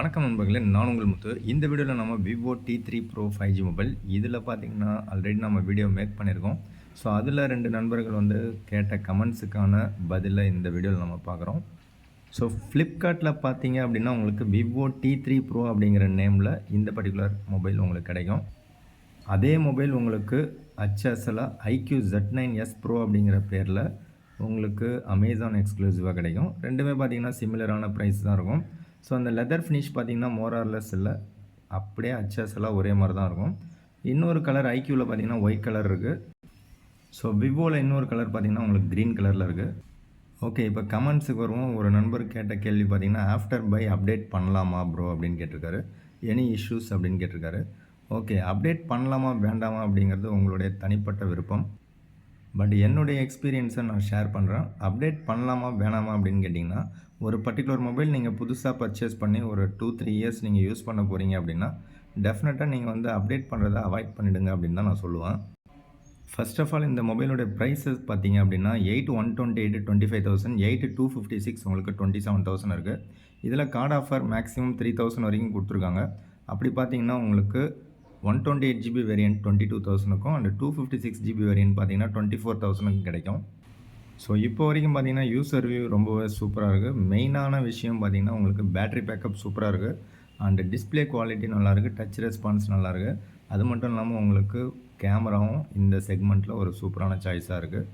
வணக்கம் நண்பர்களே நான் உங்கள் முத்து இந்த வீடியோவில் நம்ம Vivo T three pro five G mobile இதில் பார்த்தீங்கன்னா ஆல்ரெடி நம்ம வீடியோ மேக் பண்ணியிருக்கோம் ஸோ அதில் ரெண்டு நண்பர்கள் வந்து கேட்ட கமெண்ட்ஸுக்கான பதிலை இந்த வீடியோவில் நம்ம பார்க்குறோம் ஸோ ஃப்ளிப்கார்ட்டில் பார்த்தீங்க அப்படின்னா உங்களுக்கு விவோ டி த்ரீ ப்ரோ அப்படிங்கிற நேமில் இந்த பர்டிகுலர் மொபைல் உங்களுக்கு கிடைக்கும். அதே மொபைல் உங்களுக்கு ஹச்எஸ்எலாக iQOO Z nine S pro அப்படிங்கிற பேரில் உங்களுக்கு அமேசான் எக்ஸ்க்ளூசிவாக கிடைக்கும். ரெண்டுமே பார்த்தீங்கன்னா சிமிலரான ப்ரைஸ் தான் இருக்கும். ஸோ அந்த லெதர் ஃபினிஷ் பார்த்திங்கன்னா மோரார்லெஸ் இல்லை. அப்படியே அச்சஸ் எல்லாம் ஒரே மாதிரி தான் இருக்கும். இன்னொரு கலர் ஐக்யூவில் பார்த்தீங்கன்னா ஒயிட் கலர் இருக்குது ஸோ விவோவில் இன்னொரு கலர் பார்த்திங்கன்னா உங்களுக்கு க்ரீன் கலரில் இருக்குது ஓகே இப்போ கமெண்ட்ஸுக்கு வருவோம். ஒரு நண்பர் கேட்ட கேள்வி பார்த்தீங்கன்னா ஆஃப்டர் பை அப்டேட் பண்ணலாமா ப்ரோ அப்படின்னு கேட்டிருக்காரு. எனி இஷ்யூஸ் அப்படின்னு கேட்டிருக்காரு. ஓகே அப்டேட் பண்ணலாமா வேண்டாமா அப்படிங்கிறது உங்களுடைய தனிப்பட்ட விருப்பம். பட் என்னுடைய எக்ஸ்பீரியன்ஸை நான் ஷேர் பண்ணுறேன் அப்டேட் பண்ணலாமா வேணாமா? அப்படின்னு கேட்டிங்கன்னா ஒரு பர்டிகுலர் மொபைல் நீங்கள் புதுசாக பர்ச்சேஸ் பண்ணி ஒரு டூ த்ரீ இயர்ஸ் நீங்கள் யூஸ் பண்ண போகிறீங்க அப்படின்னா டெஃபினட்டாக நீங்கள் வந்து அப்டேட் பண்ணுறதை அவாய்ட் பண்ணிவிடுங்க அப்படின்னு தான் நான் சொல்லுவேன். ஃபர்ஸ்ட் ஆஃப் ஆல் இந்த மொபைலோட ப்ரைஸஸ் பார்த்தீங்க அப்படின்னா eight one twenty eight twenty five thousand eight two fifty six உங்களுக்கு டுவெண்ட்டி செவன் தௌசண்ட் இருக்குது இதில் card offer maximum three thousand வரைக்கும் கொடுத்துருக்காங்க. அப்படி பார்த்தீங்கன்னா உங்களுக்கு one twenty eight GB variant twenty two தௌசண்ட்க்கும் and two fifty six GB variant பார்த்தீங்கன்னா twenty four தௌசண்ட்க்கு கிடைக்கும். ஸோ இப்போ வரைக்கும் பார்த்தீங்கன்னா யூசர் ரிவ்யூ ரொம்பவே சூப்பராக இருக்குது மெயினான விஷயம் பார்த்தீங்கன்னா உங்களுக்கு பேட்ரி பேக்கப் சூப்பராக இருக்குது அண்ட் டிஸ்பிளே குவாலிட்டி நல்லாயிருக்கு டச் ரெஸ்பான்ஸ் நல்லாயிருக்கு அது மட்டும் இல்லாமல் உங்களுக்கு கேமராவும் இந்த செக்மெண்ட்டில் ஒரு சூப்பரான சாய்ஸாக இருக்குது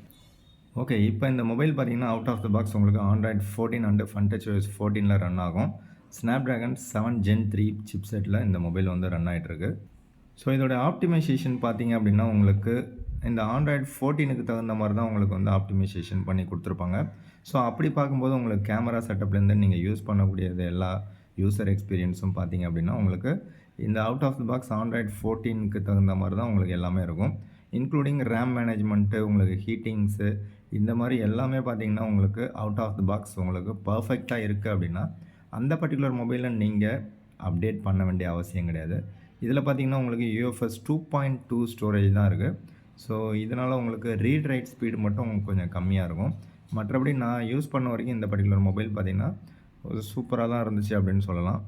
ஓகே இப்போ இந்த மொபைல் பார்த்தீங்கன்னா அவுட் ஆஃப் த பாக்ஸ் உங்களுக்கு Android fourteen and Funtouch OS ஃபோர்டீனில் run ஆகும். Snapdragon seven gen three சிப்செட்டில் இந்த மொபைல் வந்து ரன் ஆகிட்டுருக்கு ஸோ இதோட ஆப்டிமைசேஷன் பார்த்தீங்க அப்படின்னா உங்களுக்கு இந்த ஆண்ட்ராய்டு ஃபோர்டீனுக்கு தகுந்த மாதிரி தான் உங்களுக்கு வந்து ஆப்டிமைசேஷன் பண்ணி கொடுத்துருப்பாங்க. ஸோ அப்படி பார்க்கும்போது உங்களுக்கு கேமரா செட்டப்லேருந்து நீங்கள் யூஸ் பண்ணக்கூடியது எல்லா யூசர் எக்ஸ்பீரியன்ஸும் பார்த்தீங்க அப்படின்னா உங்களுக்கு இந்த out of the box Android ஃபோர்டீனுக்கு தகுந்த மாதிரி தான் உங்களுக்கு எல்லாமே இருக்கும். இன்க்ளூடிங் ரேம் மேனேஜ்மெண்ட்டு உங்களுக்கு ஹீட்டிங்ஸு இந்த மாதிரி எல்லாமே பார்த்தீங்கன்னா உங்களுக்கு அவுட் ஆஃப் த பாக்ஸ் உங்களுக்கு பர்ஃபெக்டாக இருக்குது அப்படின்னா அந்த பர்டிகுலர் மொபைலில் நீங்கள் அப்டேட் பண்ண வேண்டிய அவசியம் கிடையாது. இதில் பார்த்தீங்கன்னா உங்களுக்கு UFS two point two storage தான் இருக்குது ஸோ இதனால் உங்களுக்கு ரீட் ரைட் ஸ்பீடு மட்டும் கொஞ்சம் கம்மியாக இருக்கும். மற்றபடி நான் யூஸ் பண்ண வரைக்கும் இந்த பர்டிகுலர் மொபைல் பார்த்திங்கன்னா சூப்பராக தான் இருந்துச்சு அப்படின்னு சொல்லலாம்.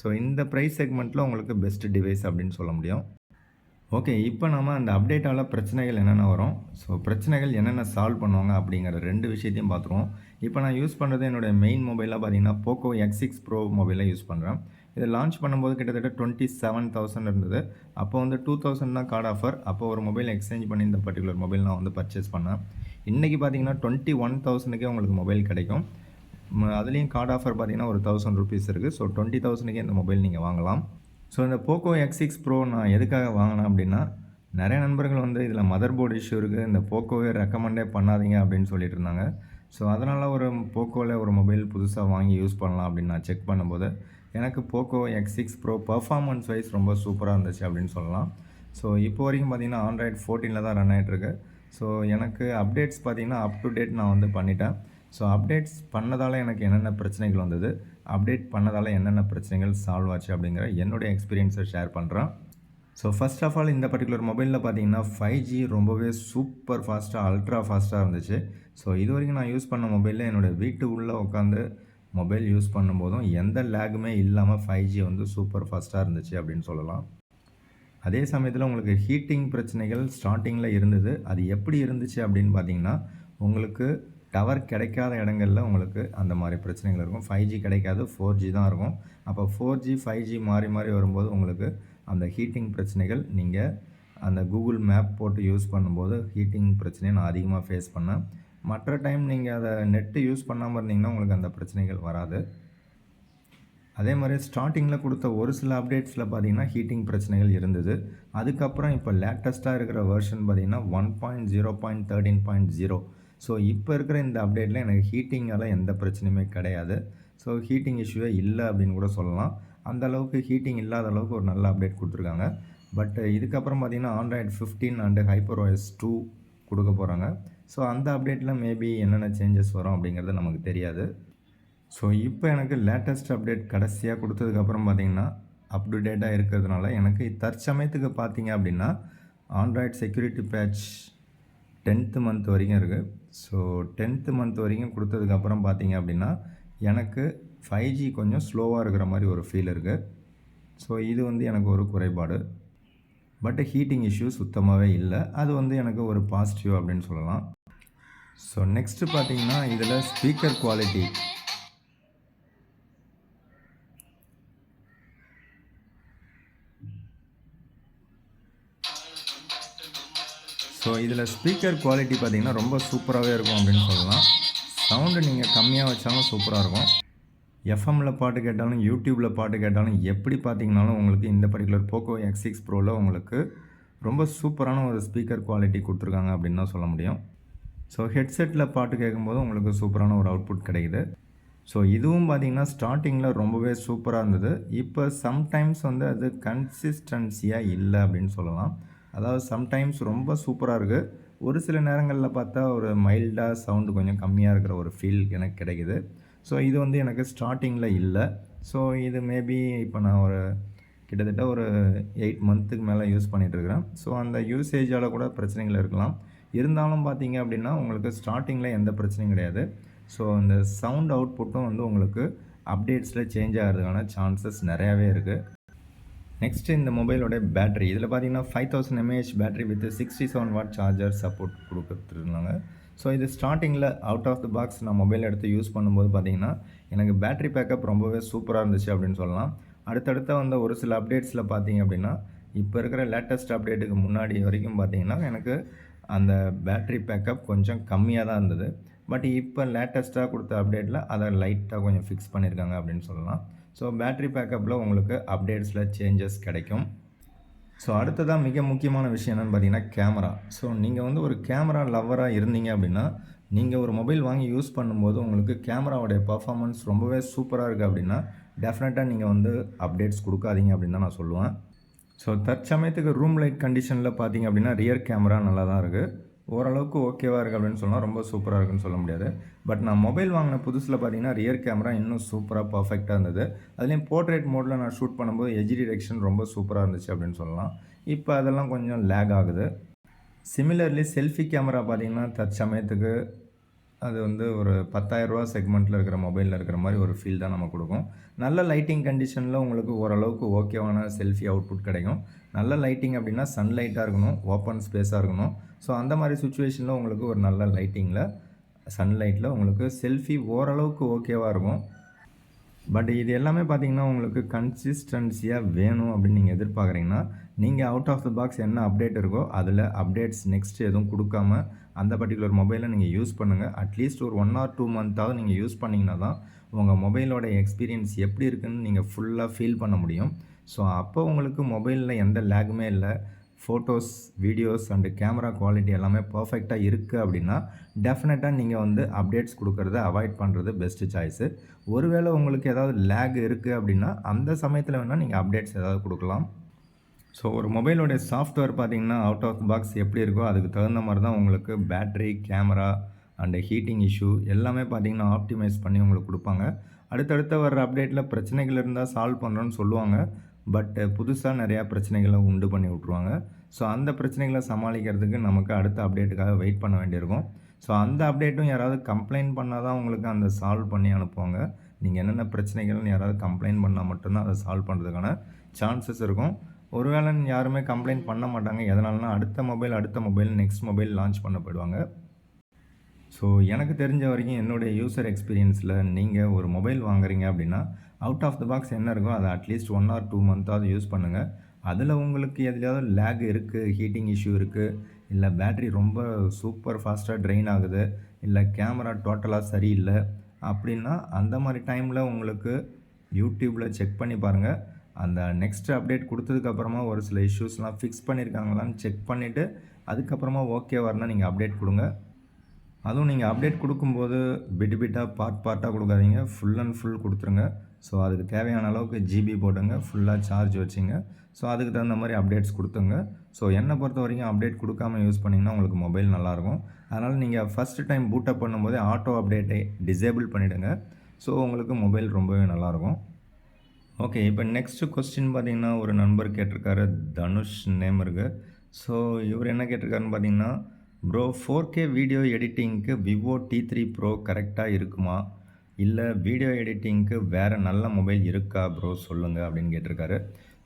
ஸோ இந்த ப்ரைஸ் செக்மெண்ட்டில் உங்களுக்கு பெஸ்ட் டிவைஸ் அப்படின்னு சொல்ல முடியும். ஓகே இப்போ நம்ம அந்த அப்டேட்டால் பிரச்சனைகள் என்னென்ன வரும்? ஸோ பிரச்சனைகள் என்னென்ன சால்வ் பண்ணுவாங்க அப்படிங்கிற ரெண்டு விஷயத்தையும் பார்த்துருவோம் இப்போ நான் யூஸ் பண்ணுறது என்னுடைய மெயின் மொபைலாக பார்த்தீங்கன்னா போக்கோ எக்ஸ் சிக்ஸ் ப்ரோ மொபைலாக யூஸ் பண்ணுறேன் இதை லான்ச் பண்ணும்போது கிட்டத்தட்ட டுவெண்ட்டி செவன் தௌசண்ட் இருந்தது. அப்போ வந்து டூ தௌசண்ட் தான் கார்டு ஆஃபர் அப்போ ஒரு மொபைல் எக்ஸ்சேஞ்ச் பண்ணி இந்த பர்டிகுலர் மொபைல் நான் வந்து பர்ச்சேஸ் பண்ணேன். இன்றைக்கி பார்த்தீங்கன்னா டுவெண்ட்டி ஒன் தௌசண்ட்க்கே உங்களுக்கு மொபைல் கிடைக்கும். அதுலேயும் கார்டு ஆஃபர் பார்த்தீங்கன்னா ஒரு தௌசண்ட் ருபீஸ் இருக்குது ஸோ டுவெண்ட்டி தௌசண்ட்க்கே இந்த மொபைல் நீங்கள் வாங்கலாம். ஸோ இந்த போக்கோ எக்ஸ் சிக்ஸ் ப்ரோ நான் எதுக்காக வாங்கினேன் அப்படின்னா நிறைய நண்பர்கள் வந்து இதில் மதர் போர்டு இஷ்யூ இருக்குது இந்த போக்கோவே ரெக்கமெண்டே பண்ணாதீங்க அப்படின்னு சொல்லிட்டு இருந்தாங்க. ஸோ அதனால் ஒரு போக்கோவில் ஒரு மொபைல் புதுசாக வாங்கி யூஸ் பண்ணலாம் அப்படின்னு நான் செக் பண்ணும்போது எனக்கு Poco X six pro performance wise ரொம்ப சூப்பராக இருந்துச்சு அப்படின்னு சொல்லலாம். ஸோ இப்போ வரைக்கும் பார்த்தீங்கன்னா ஆண்ட்ராய்ட் ஃபோர்டீனில் தான் ரன் ஆகிட்டுருக்கு ஸோ எனக்கு அப்டேட்ஸ் பார்த்தீங்கன்னா அப் டு டேட் நான் வந்து பண்ணிட்டேன். ஸோ அப்டேட்ஸ் பண்ணதால் எனக்கு என்னென்ன பிரச்சனைகள் வந்தது அப்டேட் பண்ணதால் என்னென்ன பிரச்சனைகள் சால்வ் ஆச்சு அப்படிங்கிற என்னுடைய எக்ஸ்பீரியன்ஸை ஷேர் பண்ணுறேன் ஸோ ஃபஸ்ட் ஆஃப் ஆல் இந்த பர்டிகுலர் மொபைலில் பார்த்தீங்கன்னா ஃபைவ் ஜி ரொம்பவே சூப்பர் ஃபாஸ்ட்டாக அல்ட்ரா ஃபாஸ்ட்டாக இருந்துச்சு. ஸோ இது வரைக்கும் நான் யூஸ் பண்ண மொபைலில் என்னோடய வீட்டு உள்ளே உட்காந்து மொபைல் யூஸ் பண்ணும்போதும் எந்த லேகுமே இல்லாமல் ஃபைவ் ஜி வந்து சூப்பர் ஃபாஸ்ட்டாக இருந்துச்சு அப்படின்னு சொல்லலாம். அதே சமயத்தில் உங்களுக்கு ஹீட்டிங் பிரச்சனைகள் ஸ்டார்டிங்கில் இருந்தது. அது எப்படி இருந்துச்சு அப்படின்னு பார்த்தீங்கன்னா உங்களுக்கு டவர் கிடைக்காத இடங்களில் உங்களுக்கு அந்த மாதிரி பிரச்சனைகள் இருக்கும். ஃபைவ் ஜி கிடைக்காது ஃபோர் ஜி தான் இருக்கும். அப்போ ஃபோர் ஜி ஃபைவ் ஜி மாறி மாறி வரும்போது உங்களுக்கு அந்த ஹீட்டிங் பிரச்சனைகள் நீங்கள் அந்த கூகுள் மேப் போட்டு யூஸ் பண்ணும்போது ஹீட்டிங் பிரச்சனையை நான் அதிகமாக ஃபேஸ் பண்ணேன். மற்ற டைம் நீங்கள் அதை நெட்டு யூஸ் பண்ணாமல் இருந்தீங்கன்னா உங்களுக்கு அந்த பிரச்சனைகள் வராது. அதே மாதிரி ஸ்டார்டிங்கில் கொடுத்த ஒரு சில அப்டேட்ஸில் பார்த்தீங்கன்னா ஹீட்டிங் பிரச்சனைகள் இருந்தது. அதுக்கப்புறம் இப்போ லேட்டஸ்ட்டாக இருக்கிற வெர்ஷன் பார்த்திங்கன்னா one point zero point thirteen point zero so இப்போ இருக்கிற இந்த அப்டேட்டில் எனக்கு ஹீட்டிங்கால் எந்த பிரச்சனையுமே கிடையாது. ஸோ ஹீட்டிங் இஷ்யூவே இல்லை அப்படின்னு கூட சொல்லலாம். அந்த அளவுக்கு ஹீட்டிங் இல்லாத அளவுக்கு ஒரு நல்ல அப்டேட் கொடுத்துருக்காங்க. பட் இதுக்கப்புறம் பார்த்திங்கன்னா Android fifteen and Hyper OS two கொடுக்க போகிறாங்க ஸோ அந்த அப்டேட்டில் மேபி என்னென்ன சேஞ்சஸ் வரும் அப்படிங்கிறது நமக்கு தெரியாது. ஸோ இப்போ எனக்கு லேட்டஸ்ட் அப்டேட் கடைசியாக கொடுத்ததுக்கப்புறம் பார்த்திங்கன்னா அப் டு டேட்டாக இருக்கிறதுனால எனக்கு தற்சமயத்துக்கு பார்த்தீங்க அப்படின்னா Android security patch tenth month வரைக்கும் இருக்குது ஸோ டென்த்து மந்த் வரைக்கும் கொடுத்ததுக்கப்புறம் பார்த்தீங்க அப்படின்னா எனக்கு ஃபைவ் ஜி கொஞ்சம் ஸ்லோவாக இருக்கிற மாதிரி ஒரு ஃபீல் இருக்குது ஸோ இது வந்து எனக்கு ஒரு குறைபாடு. பட் ஹீட்டிங் இஷ்யூ சுத்தமாகவே இல்லை. அது வந்து எனக்கு ஒரு பாசிட்டிவ் அப்படின்னு சொல்லலாம். ஸோ நெக்ஸ்ட்டு பார்த்தீங்கன்னா இதில் ஸ்பீக்கர் குவாலிட்டி. ஸோ இதில் ஸ்பீக்கர் குவாலிட்டி பார்த்திங்கன்னா ரொம்ப சூப்பராகவே இருக்கும் அப்படின்னு சொல்லலாம். சவுண்டு நீங்கள் கம்மியாக வச்சாலும் சூப்பராக இருக்கும். எஃப்எம்மில் பாட்டு கேட்டாலும் யூடியூப்பில் பாட்டு கேட்டாலும் எப்படி பார்த்தீங்கனாலும் உங்களுக்கு இந்த பர்டிகுலர் போக்கோ எக்ஸ் சிக்ஸ் ப்ரோவில் உங்களுக்கு ரொம்ப சூப்பரான ஒரு ஸ்பீக்கர் குவாலிட்டி கொடுத்துருக்காங்க அப்படின்னு தான் சொல்ல முடியும். ஸோ ஹெட்செட்டில் பாட்டு கேட்கும்போது உங்களுக்கு சூப்பரான ஒரு அவுட்புட் கிடைக்குது. ஸோ இதுவும் பார்த்தீங்கன்னா ஸ்டார்டிங்கில் ரொம்பவே சூப்பராக இருந்தது. இப்போ சம்டைம்ஸ் வந்து அது கன்சிஸ்டன்சியாக இல்லை அப்படின்னு சொல்லலாம். அதாவது சம்டைம்ஸ் ரொம்ப சூப்பராக இருக்குது ஒரு சில நேரங்களில் பார்த்தா ஒரு மைல்டாக சவுண்டு கொஞ்சம் கம்மியாக இருக்கிற ஒரு ஃபீல் எனக்கு கிடைக்குது. ஸோ இது வந்து எனக்கு ஸ்டார்டிங்கில் இல்லை. ஸோ இது மேபி இப்போ நான் ஒரு கிட்டத்தட்ட ஒரு எயிட் மந்த்துக்கு மேலே யூஸ் பண்ணிகிட்ருக்கிறேன் ஸோ அந்த யூசேஜால் கூட பிரச்சனைகள் இருக்கலாம். இருந்தாலும் பார்த்தீங்க அப்படின்னா உங்களுக்கு ஸ்டார்டிங்கில் எந்த பிரச்சனையும் கிடையாது. ஸோ இந்த சவுண்ட் அவுட்புட்டும் வந்து உங்களுக்கு அப்டேட்ஸில் சேஞ்ச் ஆகிறதுக்கான சான்சஸ் நிறையாவே இருக்குது நெக்ஸ்ட்டு இந்த மொபைலோட பேட்டரி இதில் பார்த்தீங்கன்னா five thousand mAh battery with sixty seven watt charger support கொடுத்துருந்தாங்க. ஸோ இது ஸ்டார்டிங்கில் அவுட் ஆஃப் த பாக்ஸ் நான் மொபைல் எடுத்து யூஸ் பண்ணும்போது பார்த்தீங்கன்னா எனக்கு பேட்டரி பேக்கப் ரொம்பவே சூப்பராக இருந்துச்சு அப்படின்னு சொல்லலாம். அடுத்தடுத்த வந்த ஒரு சில அப்டேட்ஸில் பார்த்தீங்க அப்படின்னா இப்போ இருக்கிற லேட்டஸ்ட் அப்டேட்டுக்கு முன்னாடி வரைக்கும் பார்த்தீங்கன்னா எனக்கு அந்த பேட்ரி பேக்கப் கொஞ்சம் கம்மியாக தான் இருந்தது. பட் இப்போ லேட்டஸ்ட்டாக கொடுத்த அப்டேட்டில் அதை லைட்டாக கொஞ்சம் ஃபிக்ஸ் பண்ணியிருக்காங்க அப்படின்னு சொல்லலாம். ஸோ பேட்ரி பேக்கப்பில் உங்களுக்கு அப்டேட்ஸில் சேஞ்சஸ் கிடைக்கும். ஸோ அடுத்ததாக மிக முக்கியமான விஷயம் என்னென்னு பார்த்தீங்கன்னா கேமரா ஸோ நீங்கள் வந்து ஒரு கேமரா லவ்வராக இருந்தீங்க அப்படின்னா நீங்கள் ஒரு மொபைல் வாங்கி யூஸ் பண்ணும்போது உங்களுக்கு கேமராவுடைய பர்ஃபாமன்ஸ் ரொம்பவே சூப்பராக இருக்குது அப்படின்னா டெஃபினட்டாக நீங்கள் வந்து அப்டேட்ஸ் கொடுக்காதீங்க அப்படின்னு தான் நான் சொல்லுவேன். ஸோ தற்சமயத்துக்கு ரூம் லைட் கண்டிஷனில் பார்த்தீங்க அப்படின்னா ரியர் கேமரா நல்லா தான் இருக்குது ஓரளவுக்கு ஓகேவாக இருக்குது அப்படின்னு சொன்னால் ரொம்ப சூப்பராக இருக்குன்னு சொல்ல முடியாது. பட் நான் மொபைல் வாங்கின புதுசில் பார்த்தீங்கன்னா ரியர் கேமரா இன்னும் சூப்பராக பர்ஃபெக்டாக இருந்தது. அதுலேயும் போர்ட்ரேட் மோடில் நான் ஷூட் பண்ணும்போது எஜி டிரெக்ஷன் ரொம்ப சூப்பராக இருந்துச்சு அப்படின்னு சொல்லலாம். இப்போ அதெல்லாம் கொஞ்சம் லேக் ஆகுது. சிமிலர்லி செல்ஃபி கேமரா பார்த்தீங்கன்னா தற்சமயத்துக்கு அது வந்து ஒரு பத்தாயிரரூவா செக்மெண்ட்டில் இருக்கிற மொபைலில் இருக்கிற மாதிரி ஒரு ஃபீல் தான் நம்ம கொடுக்கும். நல்ல லைட்டிங் கண்டிஷனில் உங்களுக்கு ஓரளவுக்கு ஓகேவான செல்ஃபி அவுட்புட் கிடைக்கும். நல்ல லைட்டிங் அப்படின்னா சன்லைட்டாக இருக்கணும் ஓப்பன் ஸ்பேஸாக இருக்கணும். ஸோ அந்த மாதிரி சுச்சுவேஷனில் உங்களுக்கு ஒரு நல்ல லைட்டிங்கில் சன்லைட்டில் உங்களுக்கு செல்ஃபி ஓரளவுக்கு ஓகேவாக இருக்கும். பட் இது எல்லாமே பார்த்தீங்கன்னா உங்களுக்கு கன்சிஸ்டன்சியாக வேணும் அப்படின்னு நீங்கள் எதிர்பார்க்குறீங்கன்னா நீங்கள் அவுட் ஆஃப் த பாக்ஸ் என்ன அப்டேட் இருக்கோ அதில் அப்டேட்ஸ் நெக்ஸ்ட் எதுவும் கொடுக்காம அந்த பர்டிகுலர் மொபைலை நீங்கள் யூஸ் பண்ணுங்கள் அட்லீஸ்ட் ஒரு ஒன் ஆர் டூ மந்த்தாவது நீங்கள் யூஸ் பண்ணிங்கன்னா தான் உங்கள் மொபைலோட எக்ஸ்பீரியன்ஸ் எப்படி இருக்குன்னு நீங்கள் ஃபுல்லாக ஃபீல் பண்ண முடியும். ஸோ அப்போ உங்களுக்கு மொபைலில் எந்த லேக்குமே இல்லை. Photos videos and camera quality எல்லாமே பர்ஃபெக்டாக இருக்குது அப்படின்னா டெஃபினட்டாக நீங்கள் வந்து அப்டேட்ஸ் கொடுக்குறத அவாய்ட் பண்ணுறது பெஸ்ட்டு சாய்ஸு ஒருவேளை உங்களுக்கு ஏதாவது லேக் இருக்குது அப்படின்னா அந்த சமயத்தில் வேணால் நீங்கள் அப்டேட்ஸ் ஏதாவது கொடுக்கலாம். ஸோ ஒரு மொபைலோடைய சாஃப்ட்வேர் பார்த்தீங்கன்னா அவுட் ஆஃப் பாக்ஸ் எப்படி இருக்கோ அதுக்கு தகுந்த மாதிரி தான் உங்களுக்கு battery camera and heating issue எல்லாமே பார்த்தீங்கன்னா ஆப்டிமைஸ் பண்ணி உங்களுக்கு கொடுப்பாங்க. அடுத்தடுத்த வர்ற அப்டேட்டில் பிரச்சனைகள் இருந்தால் சால்வ் பண்ணுறோன்னு சொல்லுவாங்க. பட் புதுசாக நிறையா பிரச்சனைகளை உண்டு பண்ணி விட்ருவாங்க ஸோ அந்த பிரச்சனைகளை சமாளிக்கிறதுக்கு நமக்கு அடுத்த அப்டேட்டுக்காக வெயிட் பண்ண வேண்டியிருக்கும். ஸோ அந்த அப்டேட்டும் யாராவது கம்ப்ளைண்ட் பண்ணால் தான் உங்களுக்கு அந்த சால்வ் பண்ணி அனுப்புவாங்க. நீங்கள் என்னென்ன பிரச்சனைகள்னு யாராவது கம்ப்ளைண்ட் பண்ணால் மட்டும்தான் அதை சால்வ் பண்ணுறதுக்கான சான்சஸ் இருக்கும். ஒருவேளை யாருமே கம்ப்ளைண்ட் பண்ண மாட்டாங்க. எதனாலனா அடுத்த மொபைல் அடுத்த மொபைல் நெக்ஸ்ட் மொபைல் லான்ச் பண்ண போயிடுவாங்க. ஸோ எனக்கு தெரிஞ்ச வரைக்கும் என்னுடைய யூசர் எக்ஸ்பீரியன்ஸில் நீங்கள் ஒரு மொபைல் வாங்குறீங்க அப்படின்னா அவுட் ஆஃப் த பாக்ஸ் என்ன இருக்கோ அதை at least one or two மந்த்தாவது use பண்ணுங்கள் அதில் உங்களுக்கு எதுலையாவது லேக் இருக்குது ஹீட்டிங் இஷ்யூ இருக்குது இல்லை பேட்ரி ரொம்ப சூப்பர் ஃபாஸ்ட்டாக ட்ரெயின் ஆகுது இல்லை கேமரா டோட்டலாக சரியில்லை அப்படின்னா அந்த மாதிரி டைமில் உங்களுக்கு யூடியூப்பில் செக் பண்ணி பாருங்கள் அந்த நெக்ஸ்ட் அப்டேட் கொடுத்ததுக்கப்புறமா ஒரு சில இஷ்யூஸ்லாம் ஃபிக்ஸ் பண்ணியிருக்காங்களான்னு செக் பண்ணிவிட்டு அதுக்கப்புறமா ஓகே வரணும் நீங்கள் அப்டேட் கொடுங்க. அதுவும் நீங்கள் அப்டேட் கொடுக்கும்போது பிட் பிட்டாக பார்ட் பார்ட்டாக கொடுக்காதீங்க. ஃபுல் அண்ட் ஃபுல் கொடுத்துருங்க. ஸோ அதுக்கு தேவையான அளவுக்கு ஜிபி போட்டுங்க. ஃபுல்லாக சார்ஜ் வச்சுங்க. ஸோ அதுக்கு தகுந்த மாதிரி அப்டேட்ஸ் கொடுத்துங்க. ஸோ என்னை பொறுத்த வரைக்கும் அப்டேட் கொடுக்காம யூஸ் பண்ணிங்கன்னா உங்களுக்கு மொபைல் நல்லாயிருக்கும். அதனால் நீங்கள் ஃபஸ்ட்டு டைம் பூட்டப் பண்ணும்போதே ஆட்டோ அப்டேட்டை டிசேபிள் பண்ணிவிடுங்க ஸோ உங்களுக்கு மொபைல் ரொம்பவே நல்லாயிருக்கும். ஓகே இப்போ நெக்ஸ்ட்டு கொஸ்டின் பார்த்தீங்கன்னா ஒரு நண்பர் கேட்டிருக்காரு. தனுஷ் நேம் இருக்குது ஸோ இவர் என்ன கேட்டிருக்காருன்னு பார்த்தீங்கன்னா ப்ரோ ஃபோர் கே வீடியோ எடிட்டிங்க்கு விவோ டி த்ரீ ப்ரோ கரெக்டாக இருக்குமா? இல்லை வீடியோ எடிட்டிங்க்கு வேறு நல்ல மொபைல் இருக்கா ப்ரோ சொல்லுங்கள் அப்படின்னு கேட்டிருக்காரு.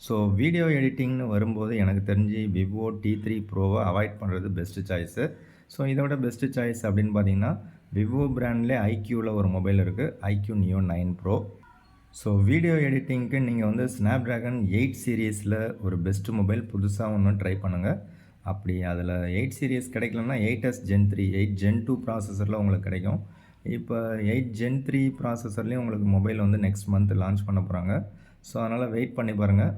ஸோ வீடியோ எடிட்டிங்னு வரும்போது எனக்கு தெரிஞ்சு விவோ டி த்ரீ ப்ரோவை அவாய்ட் பண்ணுறது பெஸ்ட்டு சாய்ஸு ஸோ இதோட பெஸ்ட்டு சாய்ஸ் அப்படின்னு பார்த்தீங்கன்னா விவோ பிராண்ட்லேயே ஐக்யூவில் ஒரு மொபைல் இருக்குது iQOO Neo nine Pro so video எடிட்டிங்க்கு நீங்கள் வந்து ஸ்னாப் ட்ராகன் எயிட் சீரீஸில் ஒரு பெஸ்ட் மொபைல் புதுசாக ஒன்று ட்ரை பண்ணுங்கள் அப்படி அதில் எயிட் சீரியஸ் கிடைக்கலன்னா eight S gen three eight gen two ப்ராசஸரில் உங்களுக்கு கிடைக்கும். இப்போ எயிட் ஜென் த்ரீ ப்ராசஸர்லேயும் உங்களுக்கு மொபைல் வந்து நெக்ஸ்ட் மந்த் லான்ச் பண்ண போகிறாங்க ஸோ அதனால் வெயிட் பண்ணி பாருங்கள்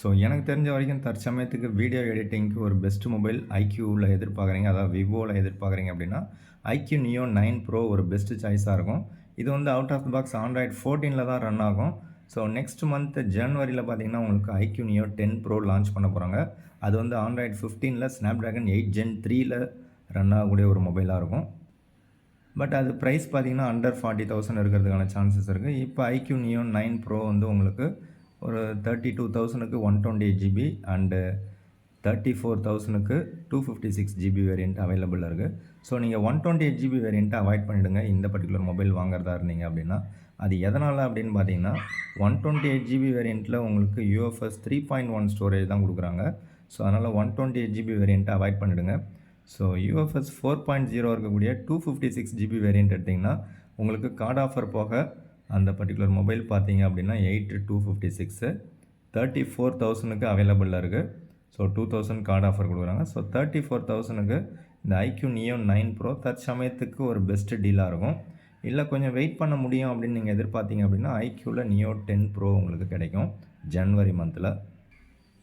ஸோ எனக்கு தெரிஞ்ச வரைக்கும் தற்சமயத்துக்கு வீடியோ எடிட்டிங்க்கு ஒரு பெஸ்ட் மொபைல் ஐக்யூவில் எதிர்பார்க்குறீங்க. அதாவது விவோவில் எதிர்பார்க்குறீங்க அப்படின்னா ஐக்யூ நியோ நைன் ப்ரோ ஒரு பெஸ்ட்டு சாய்ஸாக இருக்கும். இது வந்து out of the box Android ஃபோர்டீனில் தான் ரன் ஆகும். ஸோ நெக்ஸ்ட் மந்த் ஜனவரியில் பார்த்தீங்கன்னா உங்களுக்கு iQOO Neo ten Pro launch பண்ண போகிறாங்க அது வந்து ஆண்ட்ராய்டு ஃபிஃப்டீனில் ஸ்னாப் ட்ராகன் எயிட் ஜென் த்ரீயில் ரன் ஆகக்கூடிய ஒரு மொபைலாக இருக்கும். பட் அது ப்ரைஸ் பார்த்தீங்கன்னா அண்டர் ஃபார்ட்டி தௌசண்ட் இருக்கிறதுக்கான சான்சஸ் இருக்குது இப்போ ஐக்யூ நியோ நைன் ப்ரோ வந்து உங்களுக்கு ஒரு thirty two தௌசணுக்கு one twenty eight GB and thirty four தௌசணுக்கு two fifty six GB variant available இருக்குது ஸோ நீங்கள் ஒன் டுவெண்ட்டி எயிட் ஜிபி வேரியண்ட்டை அவாய்ட் பண்ணிவிடுங்க இந்த பர்டிகுலர் மொபைல் வாங்குறதா இருந்தீங்க அப்படின்னா அது எதனால் அப்படின்னு பார்த்தீங்கன்னா ஒன் டுவெண்ட்டி எயிட் ஜிபி வேரியண்ட்டில் உங்களுக்கு UFS three point one storage தான் கொடுக்குறாங்க. ஸோ அதனால் ஒன் டுவெண்ட்டி எயிட் ஜிபி வேரியண்ட்டை அவாய்ட் பண்ணிவிடுங்க so UFS four point zero இருக்கக்கூடிய two fifty six GB variant எடுத்திங்கன்னா உங்களுக்கு கார்டு ஆஃபர் போக அந்த பர்டிகுலர் மொபைல் பார்த்தீங்க அப்படின்னா eight two fifty six thirty four தௌசண்ட்க்கு அவைலபிளாக இருக்குது so two thousand card offer கொடுக்குறாங்க. ஸோ தேர்ட்டி ஃபோர் தௌசண்ட்க்கு இந்த ஐக்யூ நியோ நைன் ப்ரோ தற்சமயத்துக்கு ஒரு பெஸ்ட்டு டீலாக இருக்கும். இல்லை கொஞ்சம் வெயிட் பண்ண முடியும் அப்படின்னு நீங்கள் எதிர்பார்த்தீங்க அப்படின்னா ஐக்யூவில் நியோ டென் ப்ரோ உங்களுக்கு கிடைக்கும் ஜனவரி மந்தில்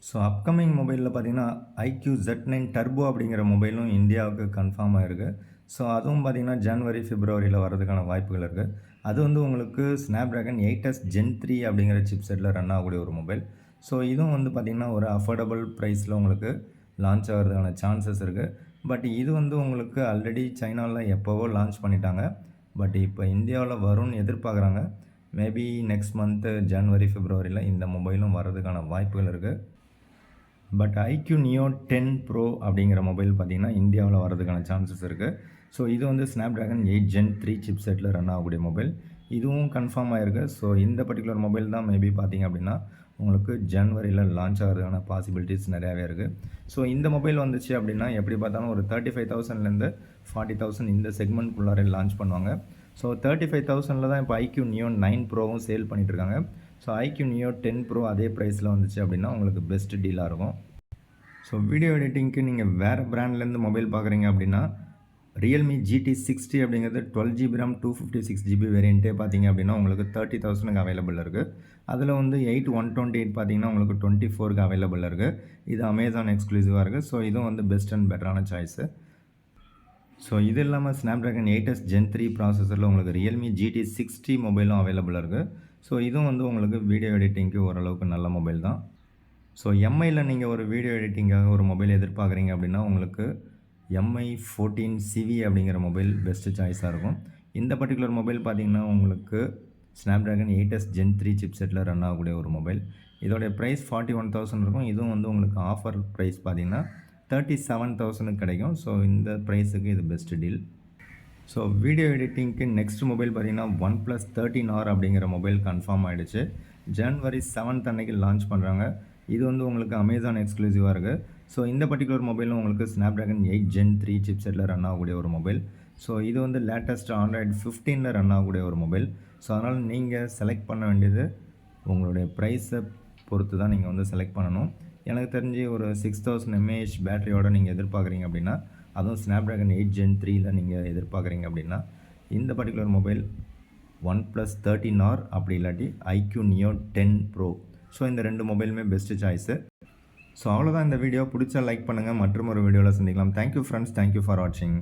ஸோ அப்கமிங் மொபைலில் பார்த்தீங்கன்னா ஐக்யூ ஜெட் நைன் டர்போ அப்படிங்கிற மொபைலும் இந்தியாவுக்கு கன்ஃபார்ம் இருக்குது ஸோ அதுவும் பார்த்திங்கன்னா ஜனவரி ஃபிப்ரவரியில் வரதுக்கான வாய்ப்புகள் இருக்குது அது வந்து உங்களுக்கு Snapdragon eight S gen three அப்படிங்கிற சிப் செட்டில் ரன் ஆகக்கூடிய ஒரு மொபைல் ஸோ இதுவும் வந்து பார்த்திங்கன்னா ஒரு அஃபோர்டபுள் ப்ரைஸில் உங்களுக்கு லான்ச் ஆகிறதுக்கான சான்சஸ் இருக்குது பட் இது வந்து உங்களுக்கு ஆல்ரெடி சைனாவில் எப்போவோ லான்ச் பண்ணிட்டாங்க. பட் இப்போ இந்தியாவில் வரும்னு எதிர்பார்க்குறாங்க. மேபி நெக்ஸ்ட் மந்த்து ஜனவரி ஃபிப்ரவரியில் இந்த மொபைலும் வர்றதுக்கான வாய்ப்புகள் இருக்குது but iQOO Neo ten Pro அப்படிங்கிற மொபைல் பார்த்திங்கன்னா இந்தியாவில் வரதுக்கான சான்சஸ் இருக்குது ஸோ இது வந்து Snapdragon eight gen three chip settle run ஆகக்கூடிய மொபைல். இதுவும் கன்ஃபார்ம் ஆகிருக்கு ஸோ இந்த பர்டிகுலர் மொபைல் தான் மேபி பார்த்திங்க அப்படின்னா உங்களுக்கு ஜனவரியில் லான்ச் ஆகிறதுக்கான பாசிபிலிட்டிஸ் நிறையாவே இருக்குது ஸோ இந்த மொபைல் வந்துச்சு அப்படின்னா எப்படி பார்த்தாலும் ஒரு தேர்ட்டி ஃபைவ் தௌசண்ட்லேருந்து ஃபார்ட்டி தௌசண்ட் இந்த செக்மெண்ட்குள்ளாரே லான்ச் பண்ணுவாங்க. ஸோ தேர்ட்டி ஃபைவ் தௌசண்டில் தான் இப்போ ஐக்யூ நியோ நைன் ப்ரோவும் சேல் பண்ணிகிட்ருக்காங்க so iQOO Neo ten Pro அதே ப்ரைஸில் வந்துச்சு அப்படின்னா உங்களுக்கு பெஸ்ட் டீலாக இருக்கும். ஸோ வீடியோ எடிட்டிங்க்கு நீங்கள் வேறு ப்ராண்ட்லேருந்து மொபைல் பார்க்குறீங்க அப்படின்னா ரியல்மி ஜிடி சிக்ஸ்டி அப்படிங்கிறது twelve GB RAM two fifty six GB வேரியண்ட்டே பார்த்தீங்க அப்படின்னா உங்களுக்கு தேர்ட்டி தௌசண்ட்க்கு அவைலபிள் இருக்குது அதில் வந்து எயிட் ஒன் டுவெண்ட்டி எயிட் பார்த்தீங்கன்னா உங்களுக்கு டுவெண்ட்டி ஃபோருக்கு அவைலபிள் இருக்குது இது அமேசான் எக்ஸ்க்ளூசிவாக இருக்குது ஸோ இதுவும் வந்து பெஸ்ட் அண்ட் பெட்டரான சாய்ஸு ஸோ இது இல்லாமல் ஸ்னாப் ட்ராகன் ஜென் த்ரீ ப்ராசஸரில் உங்களுக்கு ரியல்மி ஜிடி சிக்ஸ்டி மொபைலும் அவைலபிளாக இருக்குது ஸோ இதுவும் வந்து உங்களுக்கு வீடியோ எடிட்டிங்க்கு ஓரளவுக்கு நல்ல மொபைல் தான். ஸோ எம்ஐயில் நீங்கள் ஒரு வீடியோ எடிட்டிங்காக ஒரு மொபைல் எதிர்பார்க்குறீங்க அப்படின்னா உங்களுக்கு எம்ஐ ஃபோர்டீன் சிவி அப்படிங்கிற மொபைல் பெஸ்ட்டு சாய்ஸாக இருக்கும். இந்த பர்டிகுலர் மொபைல் பார்த்திங்கன்னா உங்களுக்கு Snapdragon gen three chip செட்டில் ரன் ஆகக்கூடிய ஒரு மொபைல் இதோடைய ப்ரைஸ் ஃபார்ட்டி ஒன் தௌசண்ட் இருக்கும். இதுவும் வந்து உங்களுக்கு ஆஃபர் ப்ரைஸ் பார்த்திங்கன்னா தேர்ட்டி செவன் தௌசண்ட்க்கு கிடைக்கும். ஸோ இந்த ப்ரைஸுக்கு இது பெஸ்ட் டீல் ஸோ வீடியோ எடிட்டிங்க்கு நெக்ஸ்ட் மொபைல் பார்த்திங்கன்னா ஒன் ப்ளஸ் தேர்ட்டின் ஆர் அப்படிங்கிற மொபைல் கன்ஃபார்ம் ஆகிடுச்சு ஜனவரி செவன்த் அன்னைக்கு லான்ச் பண்ணுறாங்க இது வந்து உங்களுக்கு அமேசான் எக்ஸ்க்ளூசிவாக இருக்குது ஸோ இந்த பர்டிகுலர் மொபைலும் உங்களுக்கு Snapdragon eight gen three chip settle run ஆகக்கூடிய ஒரு மொபைல் ஸோ இது வந்து லேட்டஸ்ட் ஆண்ட்ராய்டு ஃபிஃப்டீனில் ரன் ஆகக்கூடிய ஒரு மொபைல் ஸோ அதனால் நீங்கள் செலக்ட் பண்ண வேண்டியது உங்களுடைய ப்ரைஸை பொறுத்து தான் நீங்கள் வந்து செலக்ட் பண்ணணும். எனக்கு தெரிஞ்சு ஒரு சிக்ஸ் தௌசண்ட் எம்ஏஹெச் பேட்டரியோட நீங்கள் எதிர்பார்க்குறீங்க அப்படின்னா அதுவும் ஸ்னாப் ட்ராகன் எயிட் ஜென் த்ரீயில் நீங்கள் எதிர்பார்க்குறீங்க அப்படின்னா இந்த particular mobile OnePlus thirteen R அப்படி இல்லாட்டி iQOO Neo ten Pro so இந்த ரெண்டு மொபைலுமே பெஸ்ட்டு சாய்ஸு ஸோ அவ்வளோதான் இந்த வீடியோ பிடிச்சா லைக் பண்ணுங்கள் மற்றும் ஒரு வீடியோவில் சந்திக்கலாம். தேங்க்யூ ஃப்ரெண்ட்ஸ் தேங்க்யூ ஃபார் வாட்சிங்